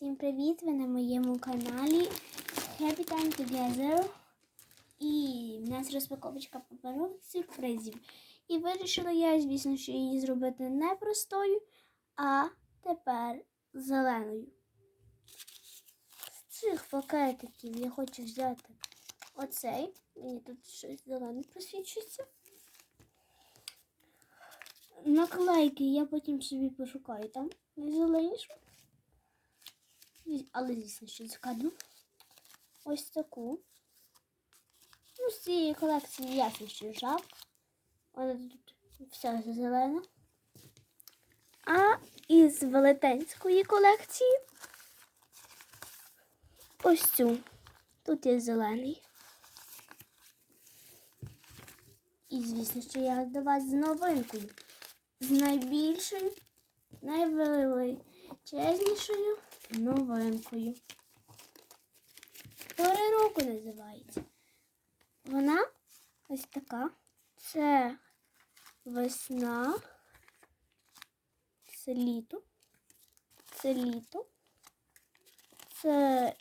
Всім привіт! Ви на моєму каналі Happy Time Together. І в нас розпаковочка паперових сюрпризів. І вирішила я, звісно, що її зробити не простою, а тепер зеленою. З цих пакетиків я хочу взяти оцей. Мені тут щось зелене просвічується. Наклейки я потім собі пошукаю там найзеленішу. Але, звісно, що з. Ось таку. Ну, з цієї колекції ясно, що жаб. Вона тут вся зелена. А із велетенської колекції ось цю. Тут є зелений. І, звісно, що я до вас з новинкою. З найбільшою, найвеличезнішою новинкою. Пори року називається. Вона ось така. Це весна, це літо, це літо, це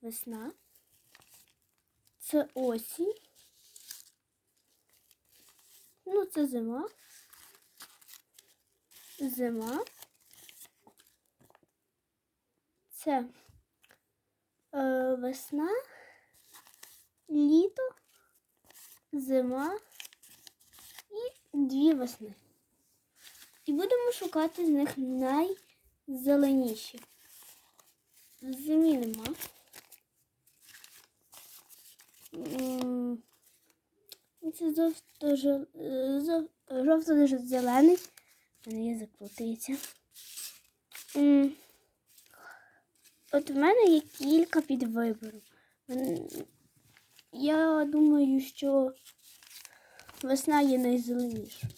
весна, це осінь. Ну, це зима. Зима. Це е, весна, літо, зима і дві весни. І будемо шукати з них найзеленіші. В зимі нема. Це жовто-жовто-зелений. У мене язик плутається. М, От в мене є кілька під вибором. Я думаю, що весна є найзеленіша.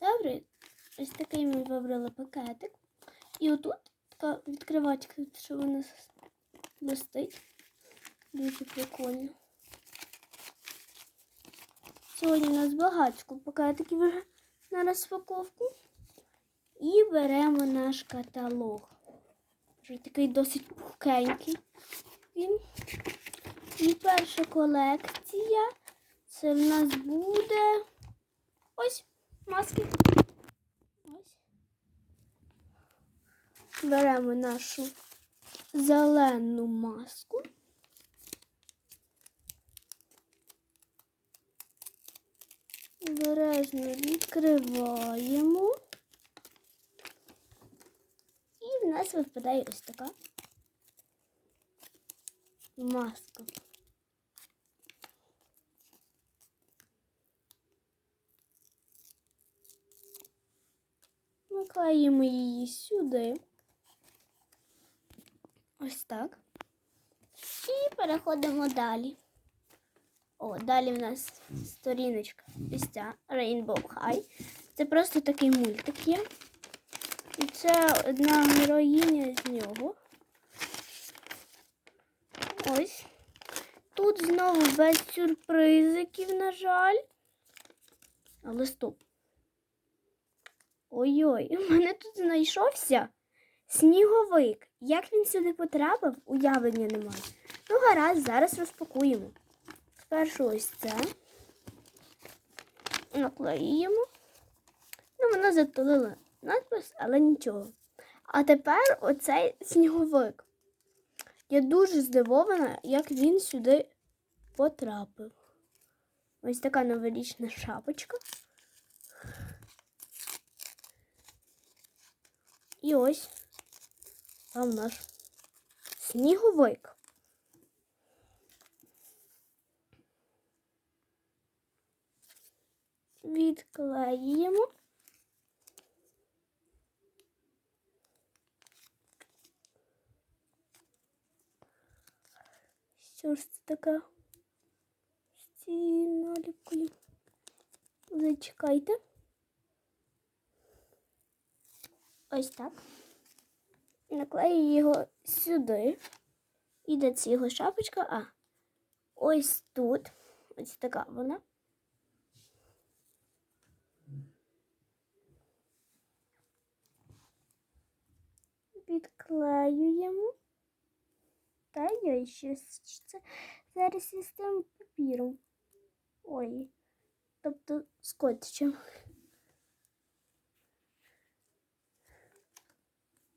Добре, ось такий ми вибрали пакетик. І отут така відкривачка, що вона листить. Дуже прикольно. Сьогодні у нас багатько пакетиків вже на розпаковку. Беремо наш каталог. Вже такий досить пухкенький. Він. І перша колекція. Це в нас буде ось маски. Ось. Беремо нашу зелену маску. Обережно відкриваємо. І в нас випадає ось така маска. Наклеїмо її сюди. Ось так. І переходимо далі. О, далі в нас сторіночка ось ця Rainbow High. Це просто такий мультик є. І це одна героїня з нього. Ось. Тут знову без сюрпризиків, на жаль. Але стоп. Ой-ой, у мене тут знайшовся сніговик. Як він сюди потрапив, уявлення немає. Ну, гаразд, зараз розпакуємо. Спершу ось це. Наклеїмо. Ну, вона затулила надпис, але нічого. А тепер оцей сніговик. Я дуже здивована, як він сюди потрапив. Ось така новорічна шапочка. І ось там наш сніговик. Відклеїмо. Що ж це така стіна наліпкою? Зачекайте. Ось так. Наклею його сюди. І це його шапочка, а ось тут. Ось така вона. Відклеюємо. Та я ще це зараз із тим папіром. Ой. Тобто скотчем.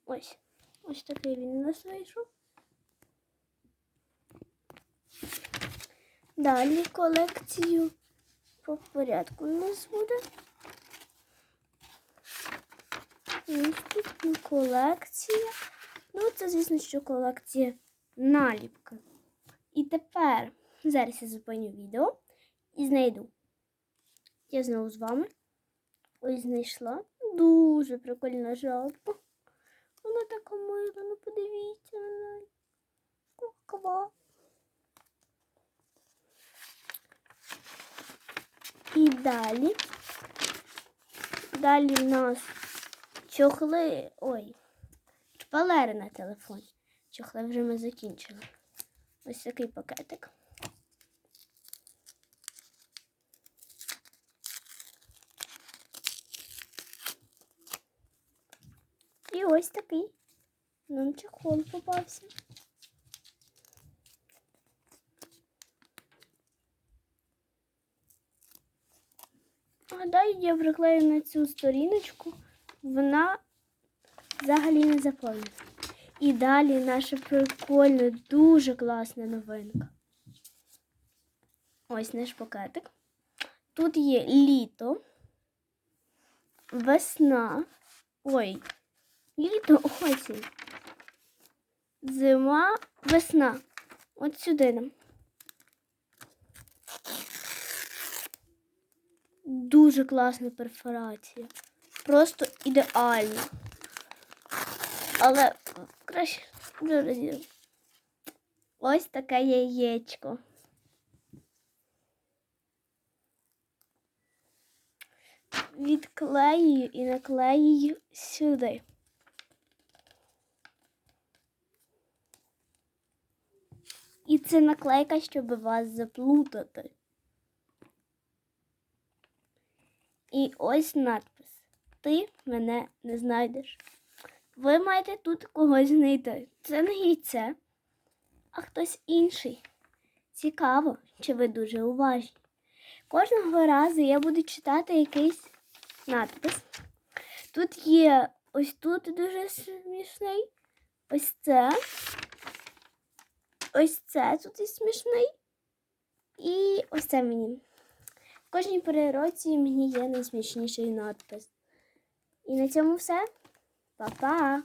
Ось. Ось такий він нас вийшов. Далі колекцію по порядку у нас буде. Наступна колекція. Ну, це, звісно, що колекція наліпки. І тепер зараз я зупиню відео і знайду. Я знову з вами. Ось знайшла. Дуже прикольна жабка. Вона така мила, ну подивіться на неї. Куква. І далі. Далі в нас чохли. Ой, шпалери на телефоні. Чохли вже ми закінчили. Ось такий пакетик. І ось такий. Нам чехол попався. Гадаю, я приклею на цю сторіночку. Вона взагалі не заповнена. І далі наша прикольна, дуже класна новинка. Ось наш пакетик. Тут є літо, весна. Ой, літо, осінь. Зима, весна. От сюди нам. Дуже класна перфорація. Просто ідеально. Але краще зараз. Ось таке яєчко. Відклею і наклею сюди. І це наклейка, щоб вас заплутати. І ось надпис. Ти мене не знайдеш. Ви маєте тут когось знайти. Це не яйце, а хтось інший. Цікаво, чи ви дуже уважні. Кожного разу я буду читати якийсь надпис. Тут є ось тут дуже смішний. Ось це. Ось це тут і смішний. І ось це мені. В кожній перероці мені є найсмішніший надпис. І на цьому все. Baba.